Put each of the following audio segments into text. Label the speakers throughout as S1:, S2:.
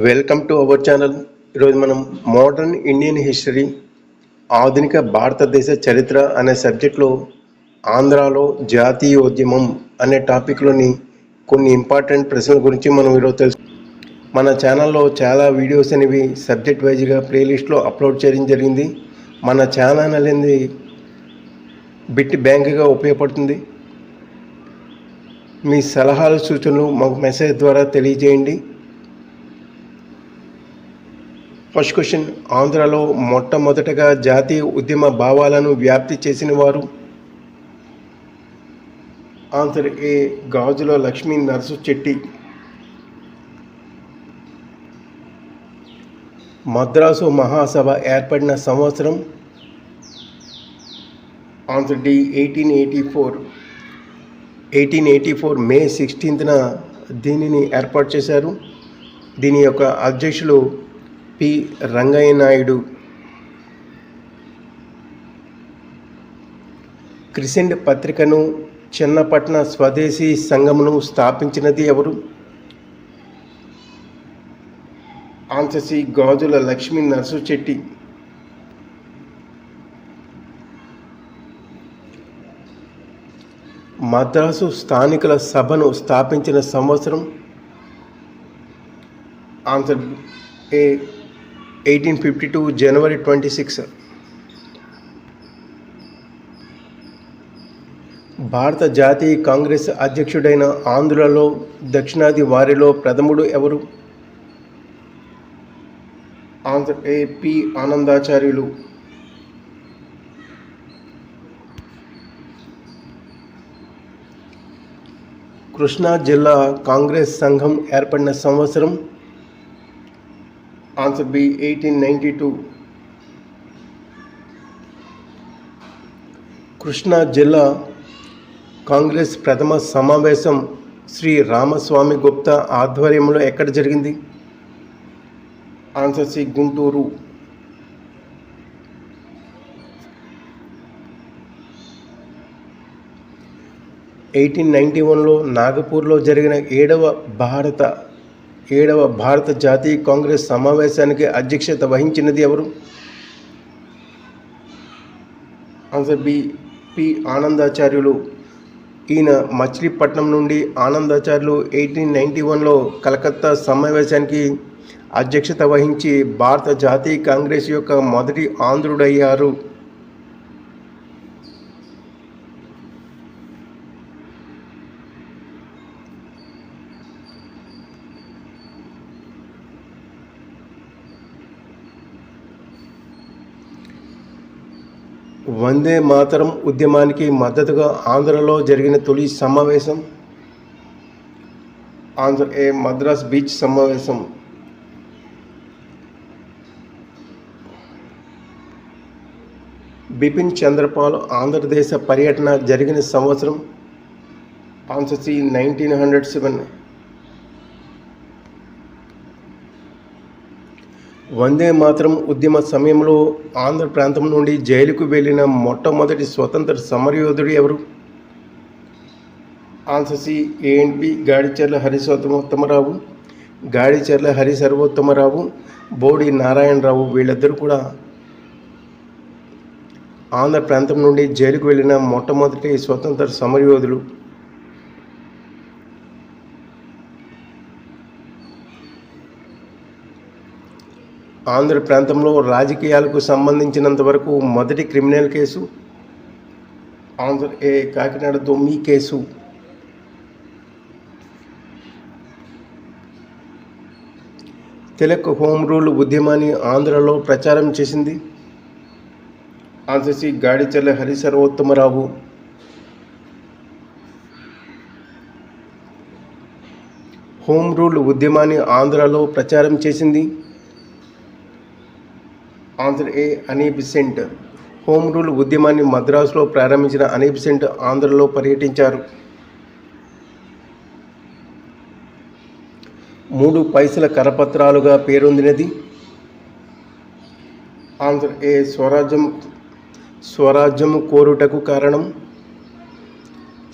S1: Welcome to our channel ఈరోజు మనం modern Indian history ఆధునిక భారతదేశ చరిత్ర అనే సబ్జెక్ట్లో ఆంధ్రాలో జాతీయోద్యమం అనే టాపిక్లోని కొన్ని ఇంపార్టెంట్ ప్రశ్నల గురించి మనం ఈరోజు తెలుసు మన ఛానల్లో చాలా వీడియోస్ అనేవి సబ్జెక్ట్ వైజ్గా ప్లేలిస్ట్లో అప్లోడ్ చేయడం జరిగింది. మన ఛానల్ అనేది బిట్ బ్యాంక్గా ఉపయోగపడుతుంది. మీ సలహాలు సూచనలు మాకు మెసేజ్ ద్వారా తెలియజేయండి. ఫస్ట్ క్వశ్చన్ ఆంధ్రలో మొట్టమొదటగా జాతీయ ఉద్యమ భావాలను వ్యాప్తి చేసిన వారు? Answer A Gajula Lakshmi Narasu Chetty. Madras మహాసభ ఏర్పడిన సంవత్సరం? Answer D eighteen eighty four. Eighteen eighty four May సిక్స్టీన్త్న దీనిని ఏర్పాటు చేశారు. దీని యొక్క అధ్యక్షులు పి రంగయ్య నాయుడు క్రిసెంట్ పత్రికను చిన్నపట్న స్వదేశీ సంఘమును స్థాపించినది ఎవరు? ఆంచసి గాజుల లక్ష్మీ నరసు చెట్టి మద్రాసు స్థానికుల సభను స్థాపించిన సంవత్సరం? Answer A eighteen fifty two January twenty six. భారత జాతీయ కాంగ్రెస్ అధ్యక్షుడైన ఆంధ్రలో దక్షిణాది వారిలో ప్రథముడు ఎవరు? ఆంధ్ర ఏపీ ఆనందాచార్యులు. కృష్ణా జిల్లా కాంగ్రెస్ సంఘం ఏర్పడిన సంవత్సరం answer B eighteen ninety two. Krishna జిల్లా కాంగ్రెస్ ప్రథమ సమావేశం శ్రీ రామస్వామి గుప్తా ఆధ్వర్యంలో ఎక్కడ జరిగింది? Answer C Guntur. Eighteen ninety వన్లో నాగపూర్లో జరిగిన ఏడవ భారత ఏడవ భారత జాతీయ కాంగ్రెస్ సమావేశానికి అధ్యక్షత వహించినది ఎవరు? Answer B P Anandacharyulu. ఈయన మచిలీపట్నం నుండి ఆనందాచార్యులు ఎయిటీన్ నైంటీ వన్లో కలకత్తా సమావేశానికి అధ్యక్షత వహించి భారత జాతీయ కాంగ్రెస్ యొక్క మొదటి ఆంధ్రుడయ్యారు. వందే మాతరం ఉద్యమానికి మద్దతుగా ఆంధ్రలో జరిగిన తొలి సమావేశం ఆంధ్ర ఏ మద్రాస్ బీచ్ సమావేశం. బిపిన్ చంద్రపాల్ ఆంధ్రదేశ పర్యటన జరిగిన సంవత్సరం answer C nineteen hundred seven. Vande Mataram ఉద్యమ సమయంలో ఆంధ్ర ప్రాంతం నుండి జైలుకు వెళ్ళిన మొట్టమొదటి స్వతంత్ర సమరయోధుడు ఎవరు? ఆన్సర్ సి ఏఎన్పి గాడిచెర్ల హరి సర్వోత్తమరావు గాడిచెర్ల హరి సర్వోత్తమరావు బోడి నారాయణరావు వీళ్ళిద్దరూ కూడా ఆంధ్ర ప్రాంతం నుండి జైలుకు వెళ్ళిన మొట్టమొదటి స్వతంత్ర సమరయోధులు. ఆంధ్ర ప్రాంతంలో రాజకీయాలకు సంబంధించినంత వరకు మొదటి criminal case answer A Kakinada దొమ్మి case. Tilak home rule ఉద్యమాన్ని ఆంధ్రలో ప్రచారం చేసింది. Answer C Harisarvottamarao Hari home rule ఉద్యమాన్ని ఆంధ్రలో ప్రచారం చేసింది. Answer A Annie Besant home rule ఉద్యమాన్ని మద్రాసులో ప్రారంభించిన అనీబిసెంట్ ఆంధ్రలో పర్యటించారు. మూడు పైసల కరపత్రాలుగా పేరొందినది ఆన్సర్ ఏ స్వరాజ్యం స్వరాజ్యము కోరుటకు కారణం?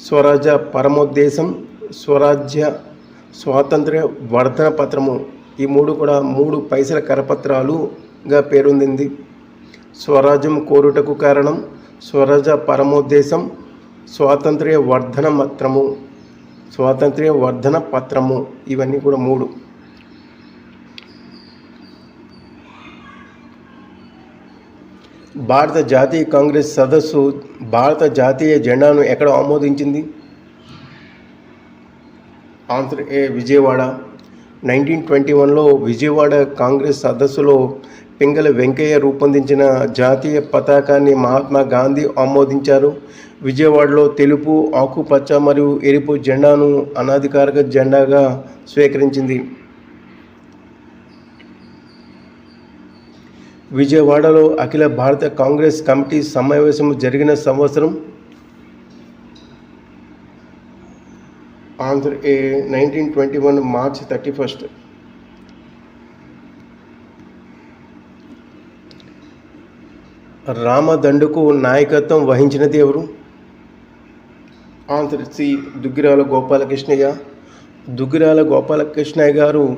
S1: స్వరాజ్య పరమోద్దేశం స్వరాజ్య స్వాతంత్ర్య వర్ధన పత్రము. ఈ మూడు కూడా మూడు పైసల కరపత్రాలు గా పేరొందింది. స్వరాజ్యం కోరుటకు కారణం స్వరాజ పరమోద్దేశం స్వాతంత్ర్య వర్ధన పత్రము స్వాతంత్ర్య వర్ధన పత్రము. ఇవన్నీ కూడా మూడు. భారత జాతీయ కాంగ్రెస్ సదస్సు భారత జాతీయ జెండాను ఎక్కడ ఆమోదించింది? ఆంధ్ర విజయవాడ. నైన్టీన్ ట్వంటీ వన్లో విజయవాడ కాంగ్రెస్ సదస్సులో పింగళ వెంకయ్య రూపొందించిన జాతీయ పతాకాన్ని మహాత్మా గాంధీ ఆమోదించారు. విజయవాడలో తెలుపు ఆకుపచ్చ మరియు ఎరుపు జెండాను అనాధికారిక జెండాగా స్వీకరించింది. విజయవాడలో అఖిల భారత కాంగ్రెస్ కమిటీ సమావేశం జరిగిన సంవత్సరం answer A nineteen twenty one March thirty first. రామదండుకు నాయకత్వం వహించినది ఎవరు? Answer C Duggirala Gopalakrishnayya. Duggirala Gopalakrishnayya గారు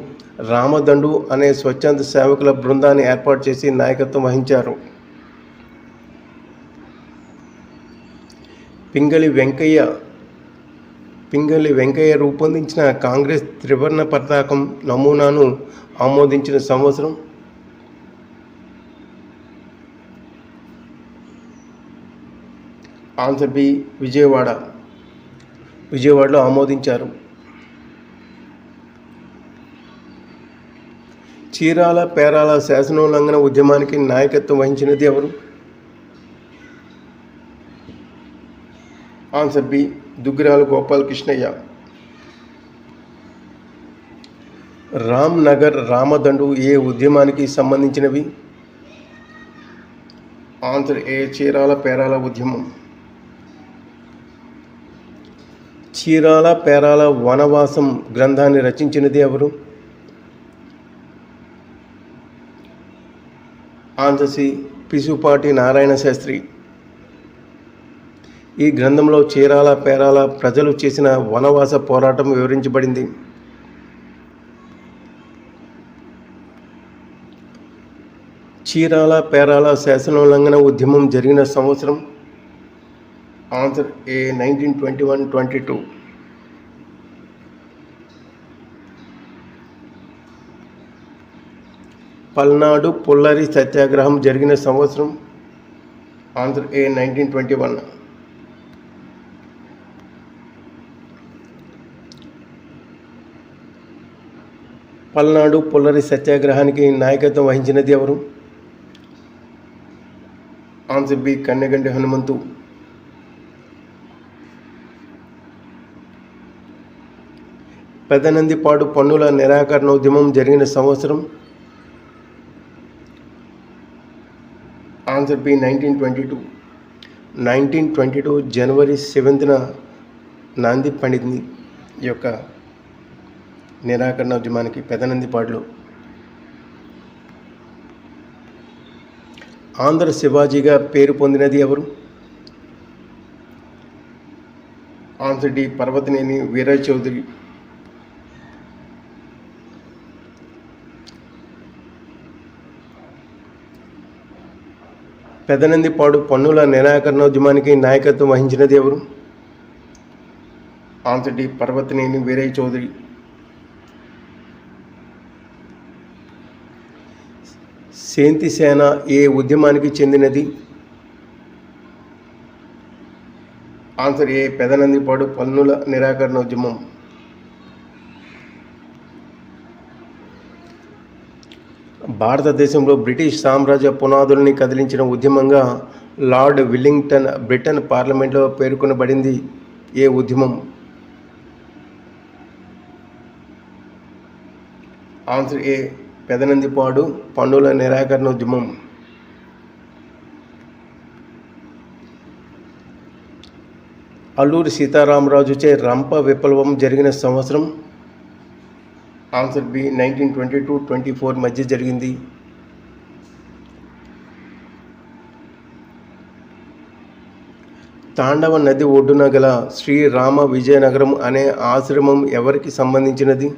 S1: రామదండు అనే స్వచ్ఛంద సేవకుల బృందాన్ని ఏర్పాటు చేసి నాయకత్వం వహించారు. పింగళి వెంకయ్య పింగళి వెంకయ్య రూపొందించిన కాంగ్రెస్ త్రివర్ణ పతాకం నమూనాను ఆమోదించిన సంవత్సరం ఆన్సర్ బి విజయవాడ. విజయవాడలో ఆమోదించారు. చీరాల పేరాల శాసనోల్లంఘన ఉద్యమానికి నాయకత్వం వహించినది ఎవరు? Answer B Duggirala Gopalakrishnayya. Ram Nagar Ramadandu ఏ ఉద్యమానికి సంబంధించినవి? ఆంధ్ర ఏ చీరాల పేరాల ఉద్యమం. చీరాల పేరాల వనవాసం గ్రంథాన్ని రచించినది ఎవరు? ఆంధ్రసి పిసుపాటి నారాయణ శాస్త్రి. ఈ గ్రంథంలో చీరాల పేరాల ప్రజలు చేసిన వనవాస పోరాటం వివరించబడింది. చీరాల పేరాల శాసనోల్లంఘన ఉద్యమం జరిగిన సంవత్సరం answer A nineteen twenty one twenty two. Palnadu Pullari satyagraha జరిగిన సంవత్సరం answer A nineteen twenty one. Palnadu Pullari సత్యాగ్రహానికి నాయకత్వం వహించినది ఎవరు? Answer B Kanneganti Hanumanthu. Pedanandipadu పన్నుల నిరాకరణ ఉద్యమం జరిగిన సంవత్సరం answer B nineteen twenty two. Nineteen twenty two January సెవెంత్న నాంది పండింది ఈ యొక్క నిరాకరణ ఉద్యమానికి పెదనందిపాడులో ఆంధ్ర శివాజీగా పేరు పొందినది ఎవరు? ఆన్సర్ డి పర్వతనేని వీరయ్య చౌదరి పెదనందిపాడు పన్నుల నిరాకరణోద్యమానికి నాయకత్వం వహించినది ఎవరు ఆన్సర్ డి పర్వతనేని వీరయ్య చౌదరి. సేంతి సేన ఏ ఉద్యమానికి చెందినది? ఆన్సర్ ఏ పెదనందిపాడు పన్నుల నిరాకరణ ఉద్యమం భారతదేశంలో బ్రిటిష్ సామ్రాజ్య పునాదుల్ని కదిలించిన ఉద్యమంగా లార్డ్ విల్లింగ్టన్ బ్రిటన్ పార్లమెంట్లో పేర్కొనబడింది ఏ ఉద్యమం? ఆన్సర్ ఏ పెదనందిపాడు పన్నుల నిరాకరణ ఉద్యమం. అల్లూరి సీతారామరాజుచే రంప విప్లవం జరిగిన సంవత్సరం answer B nineteen twenty two twenty four మధ్య జరిగింది. తాండవ నది ఒడ్డున గల శ్రీరామ విజయనగరం అనే ఆశ్రమం ఎవరికి సంబంధించినది?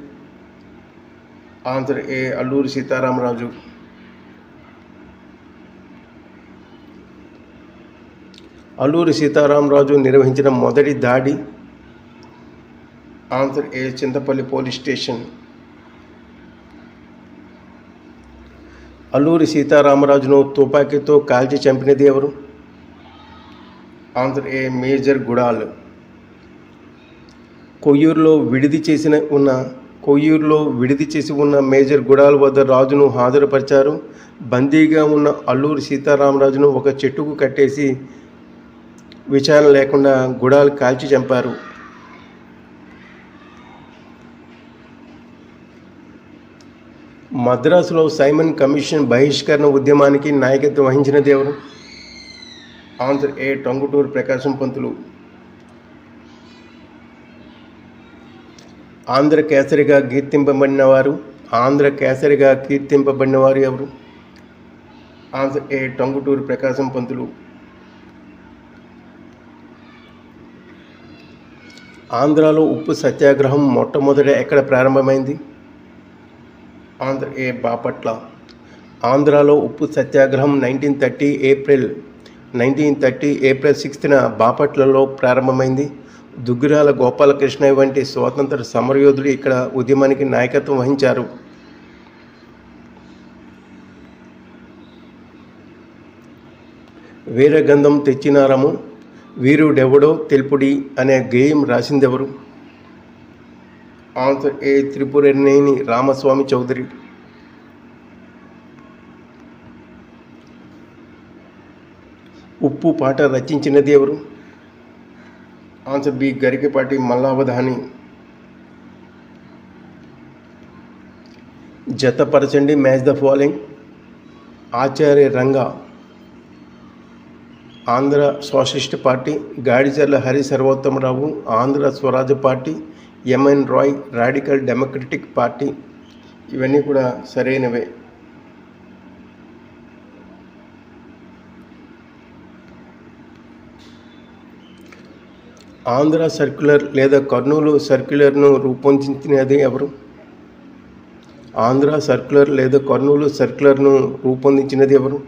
S1: Answer A Alluri Sitaramaraju. Alluri Sitaramaraju నిర్వహించిన మొదటి దాడి. Answer A Chintapalli police station. Alluri సీతారామరాజును తుపాకీతో కాల్చి చంపినది ఎవరు? Answer A major Goodall. కొయ్యూరులో విడిది చేసిన ఉన్న కొయ్యూరులో విడిది చేసి ఉన్న మేజర్ గుడాల్ వద్ద రాజును హాజరుపరిచారు. బందీగా ఉన్న అల్లూరి సీతారామరాజును ఒక చెట్టుకు కట్టేసి విచారణ లేకుండా గుడాలు కాల్చి చంపారు. మద్రాసులో సైమన్ కమిషన్ బహిష్కరణ ఉద్యమానికి నాయకత్వం వహించిన దేవుడు. ఆన్సర్ ఏ టొంగుటూరు ప్రకాశం పంతులు. ఆంధ్ర కేసరిగా కీర్తింపబడిన వారు ఆంధ్ర కేసరిగా కీర్తింపబడిన వారు ఎవరు? Answer A Tanguturi Prakasam Pantulu. ఆంధ్రాలో ఉప్పు సత్యాగ్రహం మొట్టమొదట ఎక్కడ ప్రారంభమైంది? ఆంధ్ర ఏ బాపట్ల? ఆంధ్రాలో ఉప్పు సత్యాగ్రహం nineteen thirty April nineteen thirty April సిక్స్త్న బాపట్లలో ప్రారంభమైంది. దుగ్గిరాల గోపాలకృష్ణ వంటి స్వాతంత్ర సమరయోధులు ఇక్కడ ఉద్యమానికి నాయకత్వం వహించారు. వీరగంధం తెచ్చినారము. వీరుడెవడో తెలుపుడి అనే గేయం రాసిందెవరు? Answer A Tripuraneni Ramaswamy Chowdary. ఉప్పు పాట రచించినది ఎవరు? Answer B Garikapati Mallavadhani. జతపరచండి match the following. Acharya Ranga. Andhra socialist party. Gadicherla Hari Sarvottamarao. Andhra Swarajya party. M N Roy radical democratic party ఇవన్నీ కూడా సరైనవే. ఆంధ్ర సర్క్యులర్ లేదా కర్నూలు సర్క్యులర్ను రూపొందించినది ఎవరు? ఆంధ్ర సర్క్యులర్ లేదా కర్నూలు సర్క్యులర్ను రూపొందించినది ఎవరు?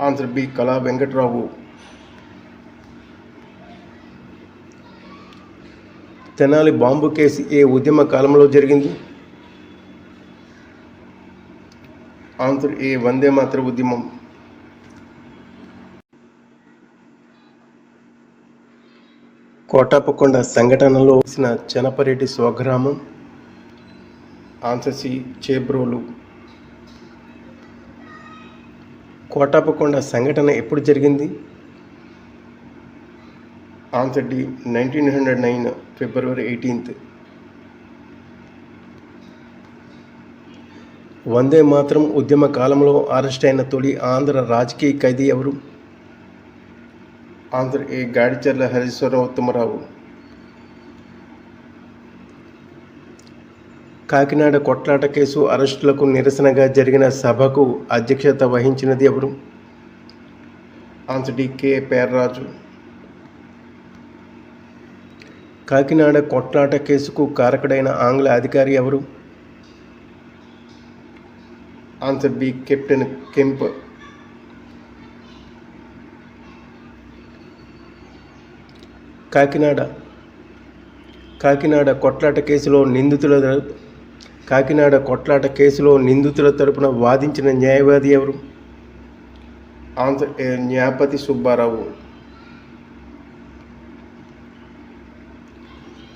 S1: Answer B Kala Venkatrao. Tenali bomb case ఏ ఉద్యమ కాలంలో జరిగింది? ఆన్సర్ ఏ వందే మాత్ర ఉద్యమం. కోటాపకొండ సంఘటనలో వచ్చిన చెనపరెడ్డి స్వగ్రామం. Answer C Chebrolu. కోటాపకొండ సంఘటన ఎప్పుడు జరిగింది? Answer D nineteen hundred nine February eighteenth. Vande Mataram ఉద్యమ కాలంలో అరెస్ట్ అయిన తొలి ఆంధ్ర రాజకీయ ఖైదీ ఎవరు? ఆంధ్ర ఏ గాడిచర్ల హరీశ్వరోత్తమరావు కాకినాడ కొట్లాట కేసు అరెస్టులకు నిరసనగా జరిగిన సభకు అధ్యక్షత వహించినది ఎవరు? Answer D K. Perraju. Kakinada కొట్లాట కేసుకు కారకుడైన ఆంగ్ల అధికారి ఎవరు? Answer B captain Kemp. Kakinada. Kakinada కొట్లాట కేసులో నిందితుల కాకినాడ కొట్లాట కేసులో నిందితుల తరపున వాదించిన న్యాయవాది ఎవరు? ఆన్సర్ న్యాయపతి సుబ్బారావు.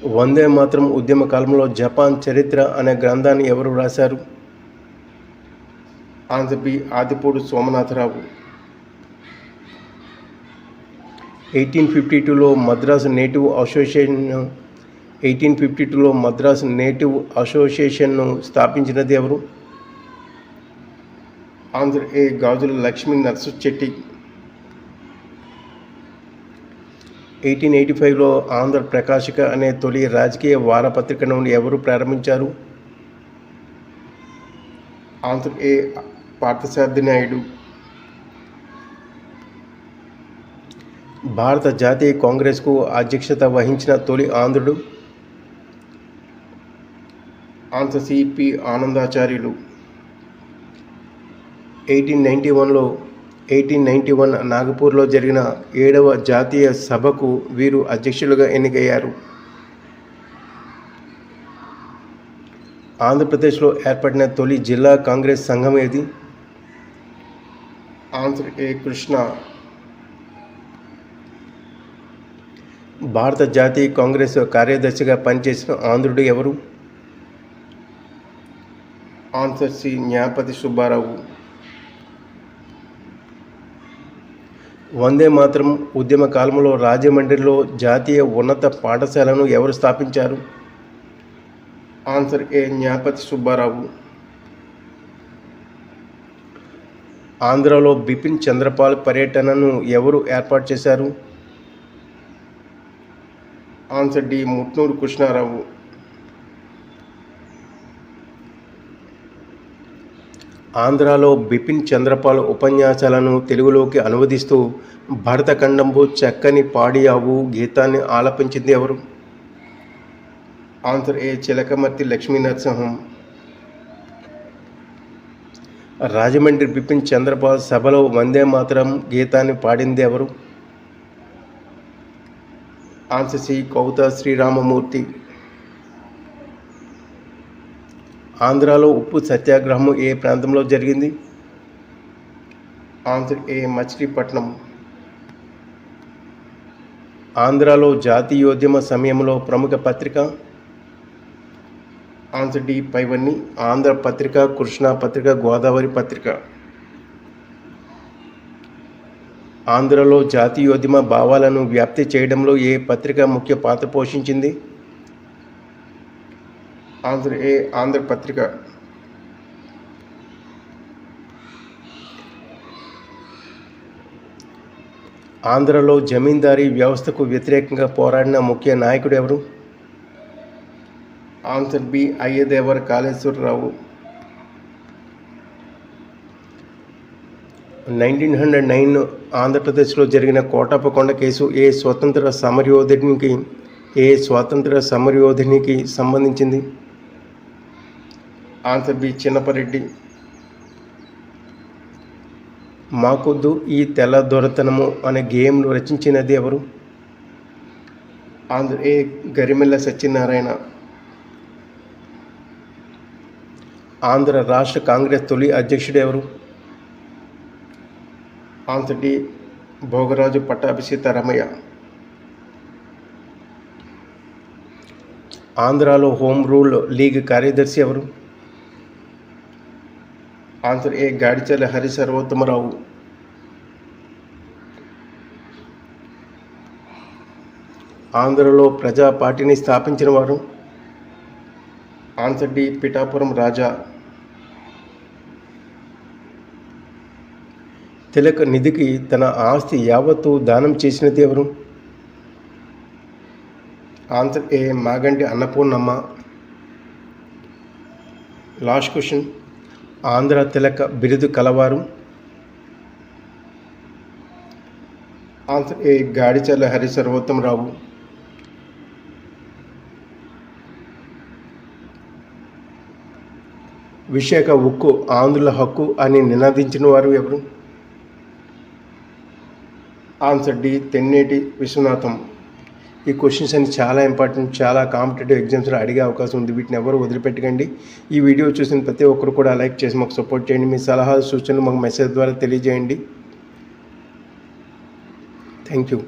S1: వందే మాత్రం ఉద్యమ కాలంలో జపాన్ చరిత్ర అనే గ్రంథాన్ని ఎవరు రాశారు? Answer B Adipudi Somanatharao. Eighteen fifty టూలో Madras native association eighteen fifty టూలో మద్రాసు నేటివ్ అసోసియేషన్ను స్థాపించినది ఎవరు? Answer A Gajula Lakshmi Narsu Chetty eighteen eighty ఫైవ్లో ఆంధ్ర ప్రకాశిక అనే తొలి రాజకీయ వారపత్రికను ఎవరు ప్రారంభించారు? ఆంధ్ర ఏ పార్థసారథి నాయుడు. భారత జాతీయ కాంగ్రెస్కు అధ్యక్షత వహించిన తొలి ఆంధ్రుడు answer C P Anandacharyulu. Eighteen ninety వన్లో ఎయిటీన్ నైంటీ వన్ నాగపూర్లో జరిగిన ఏడవ జాతీయ సభకు వీరు అధ్యక్షులుగా ఎన్నికయ్యారు. ఆంధ్రప్రదేశ్లో ఏర్పడిన తొలి జిల్లా కాంగ్రెస్ సంఘం ఏది? ఆంధ్ర ఏ కృష్ణ. భారత జాతీయ కాంగ్రెస్ కార్యదర్శిగా పనిచేసిన ఆంధ్రుడు ఎవరు? Answer C Nyapathi Subbarao. వందే మాత్రం ఉద్యమ కాలంలో రాజమండ్రిలో జాతీయ ఉన్నత పాఠశాలను ఎవరు స్థాపించారు? Answer A Gnapathi Subbarao. ఆంధ్రలో బిపిన్ చంద్రపాల్ పర్యటనను ఎవరు ఏర్పాటు చేశారు? Answer D Mutnuri Krishnarao. ఆంధ్రాలో బిపిన్ చంద్రపాల్ ఉపన్యాసాలను తెలుగులోకి అనువదిస్తూ భరతఖండంబు చక్కని పాడియావు గీతాన్ని ఆలపించింది ఎవరు? ఆన్సర్ ఏ చిలకమర్తి లక్ష్మీ నరసింహం రాజమండ్రి బిపిన్ చంద్రపాల్ సభలో వందే మాత్రం గీతాన్ని పాడింది ఎవరు? Answer C Koutha Sriramamurthy. ఆంధ్రాలో ఉప్పు సత్యాగ్రహం ఏ ప్రాంతంలో జరిగింది? ఆంధ్ర ఏ మచిలీపట్నం. ఆంధ్రాలో జాతీయోద్యమ సమయంలో ప్రముఖ పత్రిక? ఆన్సర్ డి పైవన్నీ. ఆంధ్ర పత్రిక కృష్ణా పత్రిక గోదావరి పత్రిక. ఆంధ్రలో జాతీయోద్యమ భావాలను వ్యాప్తి చేయడంలో ఏ పత్రిక ముఖ్య పాత్ర పోషించింది? ఆంధ్ర ఏ ఆంధ్ర పత్రిక? ఆంధ్రలో జమీందారీ వ్యవస్థకు వ్యతిరేకంగా పోరాడిన ముఖ్య నాయకుడు ఎవరు? Answer B Ayyadevara Kaleswararao. Nineteen hundred nine ఆంధ్రప్రదేశ్లో జరిగిన కోటప్పకొండ కేసు ఏ స్వతంత్ర సమరయోధునికి ఏ స్వాతంత్ర సమరయోధునికి సంబంధించింది? Answer B Chinnapareddy. మాకొద్దు ఈ తెల్ల దొరతనము అనే గేమ్ను రచించినది ఎవరు? ఆంధ్ర ఏ గరిమెల్ల సత్యనారాయణ. ఆంధ్ర రాష్ట్ర కాంగ్రెస్ తొలి అధ్యక్షుడు ఎవరు? ఆన్సర్ డి భోగరాజు పట్టాభి సీతారామయ్య ఆంధ్రాలో హోమ్ రూల్ లీగ్ కార్యదర్శి ఎవరు? Answer A Gadicherla Hari Sarvottamarao. ఆంధ్రలో ప్రజా పార్టీని స్థాపించిన వారు ఆన్సర్ డి పిఠాపురం రాజా. తిలక నిధికి తన ఆస్తి యావత్తు దానం చేసినది ఎవరు? Answer A Maganti Annapurnamma. Last question. Andhra Tilaka బిరుదు కలవారు. ఆన్సర్ ఏ గాడిచర్ల హరి సర్వోత్తమరావు విశాఖ ఉక్కు ఆంధ్రుల హక్కు అని నినాదించిన వారు ఎవరు? Answer D. తెన్నేటి విశ్వనాథం. ఈ క్వశ్చన్స్ అన్ని చాలా ఇంపార్టెంట్ చాలా కాంపిటేటివ్ ఎగ్జామ్స్లో అడిగే అవకాశం ఉంది. వీటిని ఎవరు వదిలిపెట్టకండి. ఈ వీడియో చూసిన ప్రతి ఒక్కరు కూడా లైక్ చేసి మాకు సపోర్ట్ చేయండి. మీ సలహాలు సూచనలు మాకు మెసేజ్ ద్వారా తెలియజేయండి. Thank you